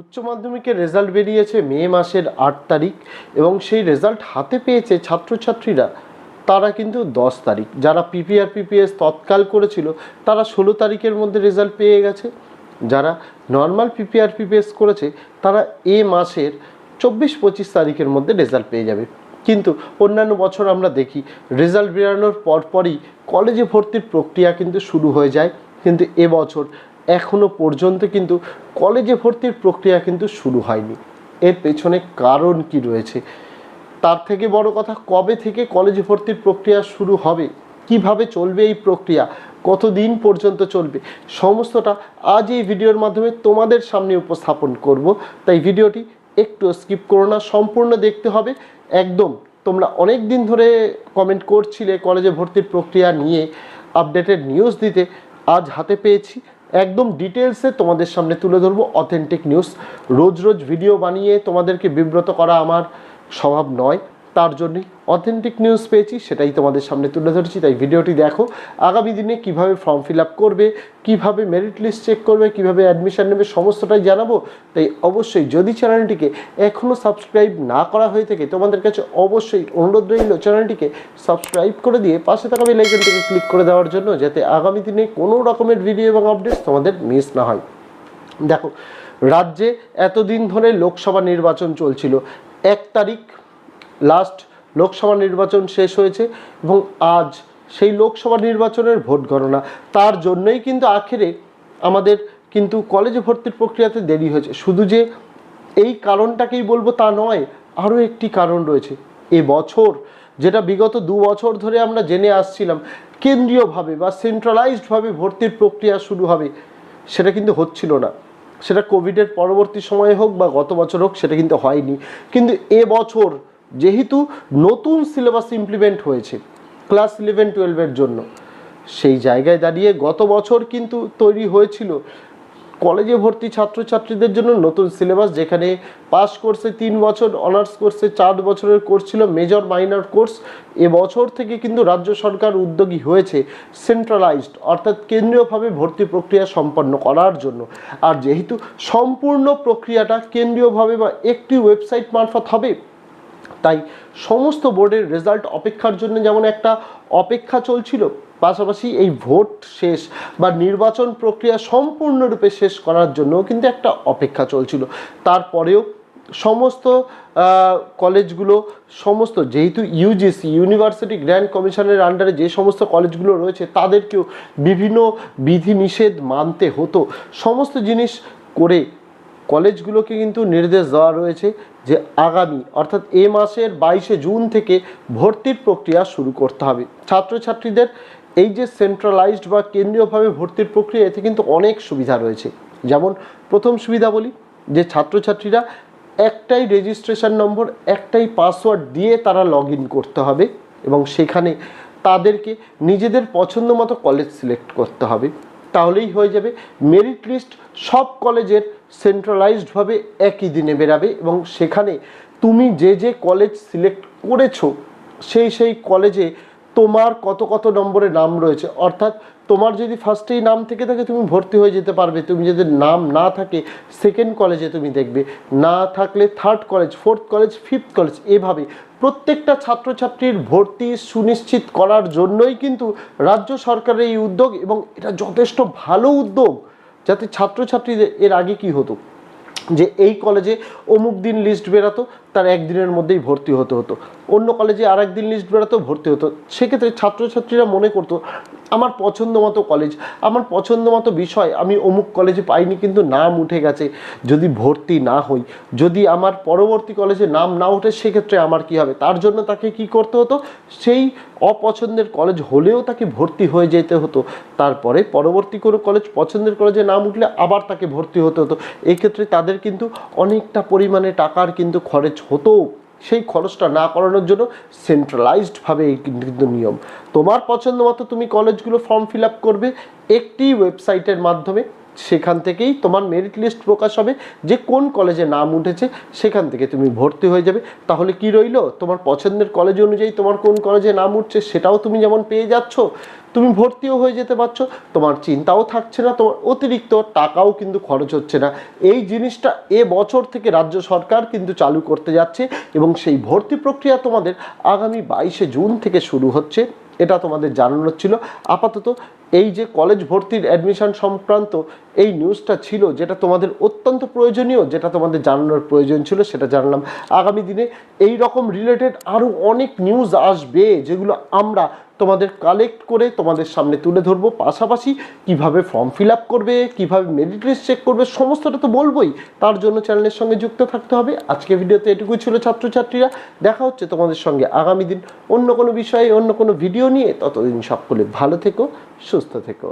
উচ্চ মাধ্যমিকের রেজাল্ট বেরিয়েছে মে মাসের আট তারিখ এবং সেই রেজাল্ট হাতে পেয়েছে ছাত্রছাত্রীরা, তারা কিন্তু দশ তারিখ। যারা পিপিআর পিপিএস তৎকাল করেছিল, তারা ষোলো তারিখের মধ্যে রেজাল্ট পেয়ে গেছে। যারা নর্মাল পিপিআর পিপিএস করেছে, তারা এ মাসের চব্বিশ, পঁচিশ তারিখের মধ্যে রেজাল্ট পেয়ে যাবে। কিন্তু অন্যান্য বছর আমরা দেখি, রেজাল্ট বেরানোর পরপরই কলেজে ভর্তির প্রক্রিয়া কিন্তু শুরু হয়ে যায়। কিন্তু এবছর এখনও পর্যন্ত কিন্তু কলেজে ভর্তির প্রক্রিয়া কিন্তু শুরু হয়নি। এর পেছনে কারণ কি রয়েছে? তার থেকে বড় কথা, কবে থেকে কলেজে ভর্তির প্রক্রিয়া শুরু হবে? কীভাবে চলবে এই প্রক্রিয়া? কতদিন পর্যন্ত চলবে? সমস্তটা আজ এই ভিডিওর মাধ্যমে তোমাদের সামনে উপস্থাপন করব। তাই ভিডিওটি একটু স্কিপ করো না, সম্পূর্ণ দেখতে হবে। একদম তোমরা অনেক দিন ধরে কমেন্ট করছিলে কলেজে ভর্তির প্রক্রিয়া নিয়ে, আপডেটেড নিউজ দিতে। আজ হাতে পেয়েছি। একদম ডিটেলসে তোমাদের সামনে তুলে ধরবো অথেন্টিক নিউজ রোজ রোজ ভিডিও বানিয়ে তোমাদেরকে বিব্রত করা আমার স্বভাব নয়। তার জন্যই অথেন্টিক নিউজ পেয়েছি, সেটাই তোমাদের সামনে তুলে ধরেছি, তাই ভিডিওটি দেখো। আগামী দিনে কীভাবে ফর্ম ফিল আপ করবে, কীভাবে মেরিট লিস্ট চেক করবে, কীভাবে অ্যাডমিশান নেবে, সমস্তটাই জানাব। তাই অবশ্যই যদি চ্যানেলটিকে এখনও সাবস্ক্রাইব না করা হয়ে থাকে, তোমাদের কাছে অবশ্যই অনুরোধ রইল চ্যানেলটিকে সাবস্ক্রাইব করে দিয়ে পাশে থাকা বেল আইকনটিকে ক্লিক করে দেওয়ার জন্য, যাতে আগামী দিনে কোনো রকমের ভিডিও এবং আপডেটস তোমাদের মিস না হয়। দেখো, রাজ্যে এতদিন ধরে লোকসভা নির্বাচন চলছিল। এক তারিখ লাস্ট লোকসভা নির্বাচন শেষ হয়েছে এবং আজ সেই লোকসভা নির্বাচনের ভোট গণনা। তার জন্যই কিন্তু আখেরে আমাদের কিন্তু কলেজে ভর্তির প্রক্রিয়াতে দেরি হয়েছে। শুধু যে এই কারণটাকেই বলব তা নয়, আরও একটি কারণ রয়েছে। এ বছর, যেটা বিগত দু বছর ধরে আমরা জেনে আসছিলাম, কেন্দ্রীয়ভাবে বা সেন্ট্রালাইজডভাবে ভর্তির প্রক্রিয়া শুরু হবে, সেটা কিন্তু হচ্ছিল না। সেটা কোভিডের পরবর্তী সময়ে হোক বা গত বছর হোক, সেটা কিন্তু হয়নি। কিন্তু এ বছর যেহেতু নতুন সিলেবাস ইমপ্লিমেন্ট হয়েছে ক্লাস ইলেভেন টুয়েলভের জন্য। সেই জায়গায় দাঁড়িয়ে গত বছর কিন্তু তৈরি হয়েছিল কলেজে ভর্তি ছাত্রছাত্রীদের জন্য নতুন সিলেবাস, যেখানে পাস কোর্সে তিন বছর অনার্স কোর্সে চার বছরের কোর্স ছিল মেজর মাইনর কোর্স এবছর থেকে কিন্তু রাজ্য সরকার উদ্যোগী হয়েছে সেন্ট্রালাইজড অর্থাৎ কেন্দ্রীয়ভাবে ভর্তি প্রক্রিয়া সম্পন্ন করার জন্য। আর যেহেতু সম্পূর্ণ প্রক্রিয়াটা কেন্দ্রীয়ভাবে বা একটি ওয়েবসাইট মারফত হবে তাই সমস্ত বোর্ডের রেজাল্ট অপেক্ষার জন্য যেমন একটা অপেক্ষা চলছিল, পাশাপাশি এই ভোট শেষ বা নির্বাচন প্রক্রিয়া সম্পূর্ণরূপে শেষ করার জন্যও কিন্তু একটা অপেক্ষা চলছিল। তারপরেও সমস্ত কলেজগুলো সমস্ত যেহেতু ইউজিসি ইউনিভার্সিটি গ্র্যান্ড কমিশনের আন্ডারে যে সমস্ত কলেজগুলো রয়েছে, তাদেরকেও বিভিন্ন বিধিনিষেধ মানতে হতো। সমস্ত জিনিস করে কলেজগুলোকে কিন্তু নির্দেশ দেওয়া রয়েছে যে আগামী, অর্থাৎ এ মাসের বাইশে জুন থেকে ভর্তির প্রক্রিয়া শুরু করতে হবে। ছাত্রছাত্রীদের এই যে সেন্ট্রালাইজড বা কেন্দ্রীয়ভাবে ভর্তির প্রক্রিয়া, এতে কিন্তু অনেক সুবিধা রয়েছে। যেমন প্রথম সুবিধা বলি, যে ছাত্রছাত্রীরা একটাই রেজিস্ট্রেশন নম্বর একটাই পাসওয়ার্ড দিয়ে তারা লগ করতে হবে এবং সেখানে তাদেরকে নিজেদের পছন্দ মতো কলেজ সিলেক্ট করতে হবে। তাহলেই হয়ে যাবে। মেরিট লিস্ট সব কলেজের সেন্ট্রালাইজডভাবে একই দিনে বেরাবে এবং সেখানে তুমি যে যে কলেজ সিলেক্ট করেছ, সেই সেই কলেজে তোমার কত কত নম্বরে নাম রয়েছে। অর্থাৎ তোমার যদি ফার্স্টেই নাম থেকে থাকে, তুমি ভর্তি হয়ে যেতে পারবে। তুমি যদি নাম না থাকে সেকেন্ড কলেজে তুমি দেখবে। না থাকলে third college fourth college fifth college এভাবে প্রত্যেকটা ছাত্রছাত্রীর ভর্তি সুনিশ্চিত করার জন্যই কিন্তু রাজ্য সরকারের এই উদ্যোগ এবং এটা যথেষ্ট ভালো উদ্যোগ। যাতে ছাত্রছাত্রীদের এর আগে কি হতো? যে এই কলেজে অমুক দিন লিস্ট বেরাতো তার একদিনের মধ্যেই ভর্তি হতে হতো। অন্য কলেজে আর একদিন লিস্ট বেরাতো ভর্তি হতো। সেক্ষেত্রে ছাত্রছাত্রীরা মনে করতো, আমার পছন্দ মতো কলেজ আমার পছন্দ মতো বিষয়, আমি অমুক কলেজে পাইনি, কিন্তু নাম উঠে গেছে। যদি ভর্তি না হই, যদি আমার পরবর্তী কলেজে নাম না ওঠে, সেক্ষেত্রে আমার কি হবে? তার জন্য তাকে কি করতে হতো? সেই অপছন্দের কলেজ হলেও তাকে ভর্তি হয়ে যেতে হতো। তারপরে পরবর্তী কোনো কলেজ পছন্দের কলেজে নাম উঠলে আবার তাকে ভর্তি হতে হতো। এক্ষেত্রে তাদের কিন্তু অনেকটা পরিমাণে টাকার কিন্তু খরচ হতো, সেই খরচটা না করানোর জন্য সেন্ট্রালাইজডভাবে এই কিন্তু নিয়ম। তোমার পছন্দ মতো তুমি কলেজগুলো ফর্ম ফিল আপ করবে, একটি ওয়েবসাইটের মাধ্যমে সেখান থেকেই তোমার মেরিট লিস্ট প্রকাশ হবে। যে কোন কলেজে নাম উঠেছে, সেখান থেকে তুমি ভর্তি হয়ে যাবে। তাহলে কি রইল? তোমার পছন্দের কলেজ অনুযায়ী তোমার কোন কলেজে নাম উঠছে, সেটাও তুমি যেমন পেয়ে যাচ্ছ, তুমি ভর্তিও হয়ে যেতে পারছ। তোমার চিন্তাও থাকছে না, তোমার অতিরিক্ত টাকাও কিন্তু খরচ হচ্ছে না। এই জিনিসটা এ বছর থেকে রাজ্য সরকার কিন্তু চালু করতে যাচ্ছে এবং সেই ভর্তি প্রক্রিয়া তোমাদের আগামী বাইশে জুন থেকে শুরু হচ্ছে। এটা তোমাদের জানানোর ছিল। আপাতত এই যে কলেজ ভর্তির অ্যাডমিশন সংক্রান্ত এই নিউজটা ছিল, যেটা তোমাদের অত্যন্ত প্রয়োজনীয়, যেটা তোমাদের জানানোর প্রয়োজন ছিল, সেটা জানলাম। আগামী দিনে এই রকম রিলেটেড আরও অনেক নিউজ আসবে, যেগুলো আমরা তোমাদের কালেক্ট করে তোমাদের সামনে তুলে ধরবো। পাশাপাশি কীভাবে ফর্ম ফিল আপ করবে, কীভাবে মেরিট লিস্ট চেক করবে, সমস্তটা তো বলবোই। তার জন্য চ্যানেলের সঙ্গে যুক্ত থাকতে হবে। আজকে ভিডিওতে এটুকুই ছিল ছাত্রছাত্রীরা। দেখা হচ্ছে তোমাদের সঙ্গে আগামী দিন অন্য কোনো বিষয়ে, অন্য কোনো ভিডিও নিয়ে। ততদিন সকলে ভালো থেকো, সুস্থ থেকো।